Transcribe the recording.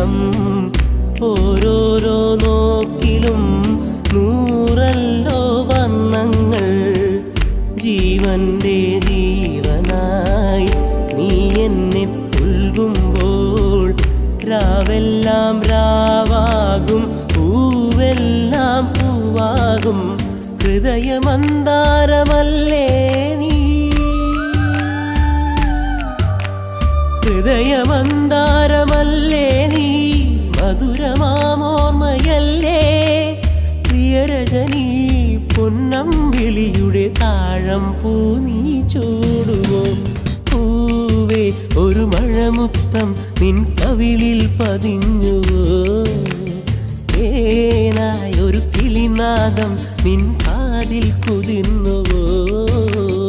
സ്നേഹം ഓരോരോ നോക്കിലും നൂറല്ലോ വർണങ്ങൾ ജീവന്റെ ജീവനായി നീ എന്നെ പുൽകുമ്പോൾ രാവെല്ലാം രാവാകും പൂവെല്ലാം പൂവാകും. ഹൃദയമന്താരമല്ലേ നീ? ഹൃദയമന്താരമല്ല മധുരമാമോർമ്മയല്ലേ പ്രിയരജനി പൊന്നം വിളിയുടെ താഴം പൂ നീ ചൂടുവോ? പൂവേ ഒരു മഴമുത്തം നിൻ കവിളിൽ പതിഞ്ഞുവോ? ഏനായ ഒരു കിളിനാദം നിൻ കാതിൽ കുതിർന്നുവോ?